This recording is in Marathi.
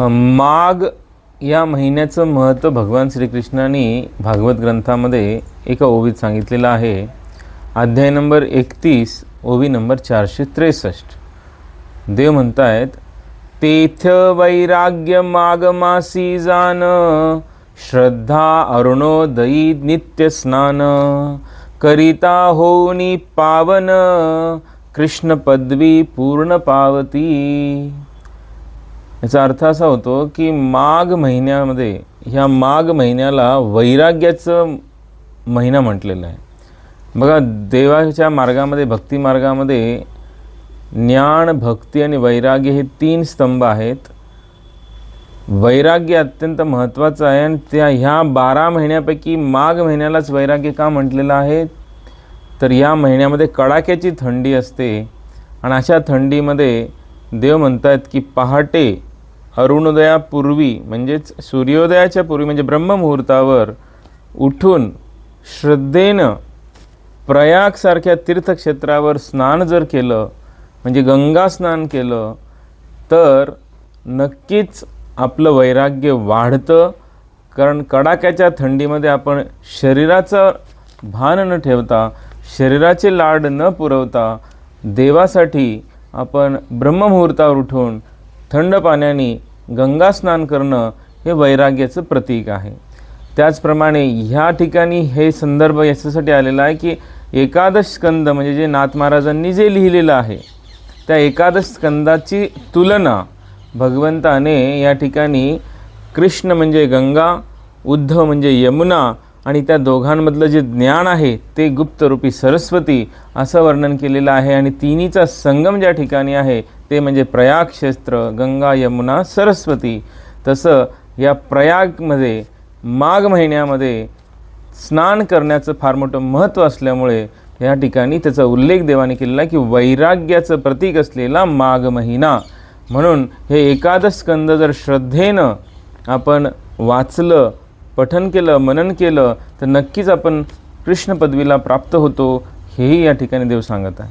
माघ या महिन्याचं महत्त्व भगवान श्रीकृष्णाने भागवत ग्रंथामध्ये एका ओवीत सांगितलेलं आहे. अध्याय नंबर एकतीस ओवी नंबर चारशे त्रेसष्ट. देव म्हणतायत तेथ वैराग्य मागमासी जान श्रद्धा अरुणोदयी नित्य स्नान करिता होनी पावन कृष्ण पदवी पूर्ण पावती. याचा अर्थ असा होतो की माघ महिन्यामध्ये ह्या माघ महिन्याला वैराग्याचं महिना म्हटलेला आहे. बघा देवाच्या मार्गामध्ये भक्ती मार्गामध्ये ज्ञान भक्ती आणि वैराग्य हे तीन स्तंभ आहेत. वैराग्य अत्यंत महत्त्वाचं आहे आणि त्या ह्या बारा महिन्यापैकी माघ महिन्यालाच वैराग्य का म्हटलेलं आहे? तर या महिन्यामध्ये कडाक्याची थंडी असते आणि अशा थंडीमध्ये देव म्हणतात की पहाटे अरुणोदयापूर्वी म्हणजेच सूर्योदयाच्या पूर्वी म्हणजे ब्रह्ममुहूर्तावर उठून श्रद्धेनं प्रयागसारख्या तीर्थक्षेत्रावर स्नान जर केलं म्हणजे गंगा स्नान केलं तर नक्कीच आपलं वैराग्य वाढतं. कारण कडाक्याच्या थंडीमध्ये आपण शरीराचं भान न ठेवता शरीराचे लाड न पुरवता देवासाठी आपण ब्रह्ममुहूर्तावर उठून थंड पाण्याने गंगा स्नान करणं हे वैराग्याचं प्रतीक आहे. त्याचप्रमाणे ह्या ठिकाणी हे संदर्भ याच्यासाठी आलेला आहे की एकादश स्कंद म्हणजे जे नाथ महाराजांनी जे लिहिलेलं आहे त्या एकादश स्कंदाची तुलना भगवंताने या ठिकाणी कृष्ण म्हणजे गंगा उद्धव म्हणजे यमुना आणि त्या दोघांमधलं जे ज्ञान आहे ते गुप्तरूपी सरस्वती असं वर्णन केलेलं आहे. आणि तिन्हीचा संगम ज्या ठिकाणी आहे ते म्हणजे प्रयाग क्षेत्र गंगा यमुना सरस्वती तसं या प्रयागमध्ये माघ महिन्यामध्ये स्नान करण्याचं फार मोठं महत्त्व असल्यामुळे या ठिकाणी त्याचा उल्लेख देवाने केलेला की वैराग्याचं प्रतीक असलेला माघ महिना. म्हणून हे एकादश स्कंद जर श्रद्धेनं आपण वाचलं पठन केलं मनन केलं तर नक्कीच आपण कृष्ण पदवीला प्राप्त होतो हेही या ठिकाणी देव सांगत आहे.